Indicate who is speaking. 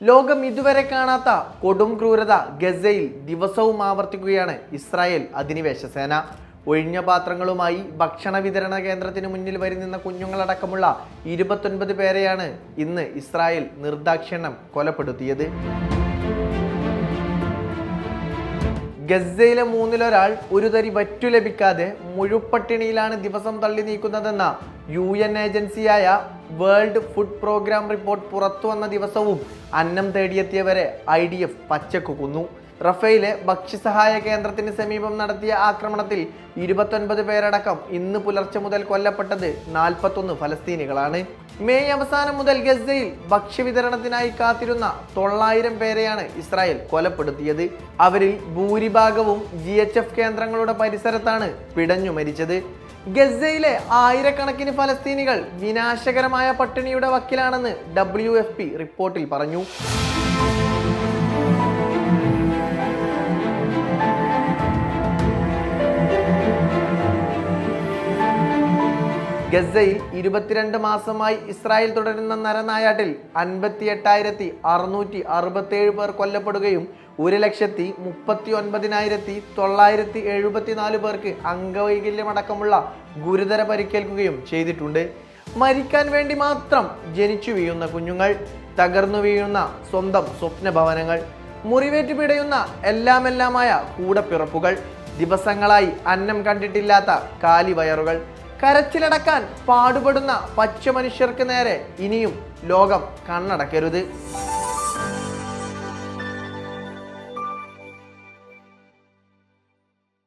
Speaker 1: ലോകം ഇതുവരെ കാണാത്ത കൊടും ക്രൂരത ഗസയിൽ ദിവസവും ആവർത്തിക്കുകയാണ് ഇസ്രായേൽ അധിനിവേശ സേന. ഒഴിഞ്ഞ പാത്രങ്ങളുമായി ഭക്ഷണ വിതരണ കേന്ദ്രത്തിന് മുന്നിൽ വരി നിന്ന കുഞ്ഞുങ്ങളടക്കമുള്ള ഇരുപത്തൊൻപത് പേരെയാണ് ഇന്ന് ഇസ്രായേൽ നിർദാക്ഷിണ്യം കൊലപ്പെടുത്തിയത്. ഗസയിലെ മൂന്നിലൊരാൾ ഒരു തരി വറ്റു ലഭിക്കാതെ മുഴുപ്പട്ടിണിയിലാണ് ദിവസം തള്ളി നീക്കുന്നതെന്ന യു എൻ ഏജൻസിയായ വേൾഡ് ഫുഡ് പ്രോഗ്രാം റിപ്പോർട്ട് പുറത്തു വന്ന ദിവസവും അന്നം തേടിയെത്തിയവരെ ഐ ഡി എഫ് പച്ചക്കു കൊന്നു. റഫേലെ ഭക്ഷ്യസഹായ കേന്ദ്രത്തിന് സമീപം നടത്തിയ ആക്രമണത്തിൽ ഇരുപത്തൊൻപത് പേരടക്കം ഇന്ന് പുലർച്ചെ മുതൽ കൊല്ലപ്പെട്ടത് നാൽപ്പത്തൊന്ന് ഫലസ്തീനികളാണ്. മെയ് അവസാനം മുതൽ ഗസയിൽ ഭക്ഷ്യവിതരണത്തിനായി കാത്തിരുന്ന തൊള്ളായിരം പേരെയാണ് ഇസ്രായേൽ കൊലപ്പെടുത്തിയത്. അവരിൽ ഭൂരിഭാഗവും ജി എച്ച് എഫ് കേന്ദ്രങ്ങളുടെ പരിസരത്താണ് പിടഞ്ഞു മരിച്ചത്. ഗസയിലെ ആയിരക്കണക്കിന് ഫലസ്തീനികൾ വിനാശകരമായ പട്ടിണിയുടെ വക്കിലാണെന്ന് ഡബ്ല്യു റിപ്പോർട്ടിൽ പറഞ്ഞു. ഗസയിൽ ഇരുപത്തിരണ്ട് മാസമായി ഇസ്രായേൽ തുടരുന്ന നരനായാട്ടിൽ അൻപത്തി എട്ടായിരത്തി അറുന്നൂറ്റി അറുപത്തേഴ് പേർ കൊല്ലപ്പെടുകയും ഒരു ലക്ഷത്തി മുപ്പത്തി ഒൻപതിനായിരത്തി തൊള്ളായിരത്തി എഴുപത്തിനാല് പേർക്ക് അംഗവൈകല്യമടക്കമുള്ള ഗുരുതര പരിക്കേൽക്കുകയും ചെയ്തിട്ടുണ്ട്. മരിക്കാൻ വേണ്ടി മാത്രം ജനിച്ചു വീഴുന്ന കുഞ്ഞുങ്ങൾ തകർന്നു വീഴുന്ന സ്വന്തം സ്വപ്ന ഭവനങ്ങൾ മുറിവേറ്റ് പിടയുന്ന എല്ലാമെല്ലാമായ കൂടപ്പിറപ്പുകൾ ദിവസങ്ങളായി അന്നം കണ്ടിട്ടില്ലാത്ത കാലിവയറുകൾ കരച്ചിലടക്കാൻ പാടുപെടുന്ന പച്ച മനുഷ്യർക്ക് നേരെ ഇനിയും ലോകം കണ്ണടക്കരുത്.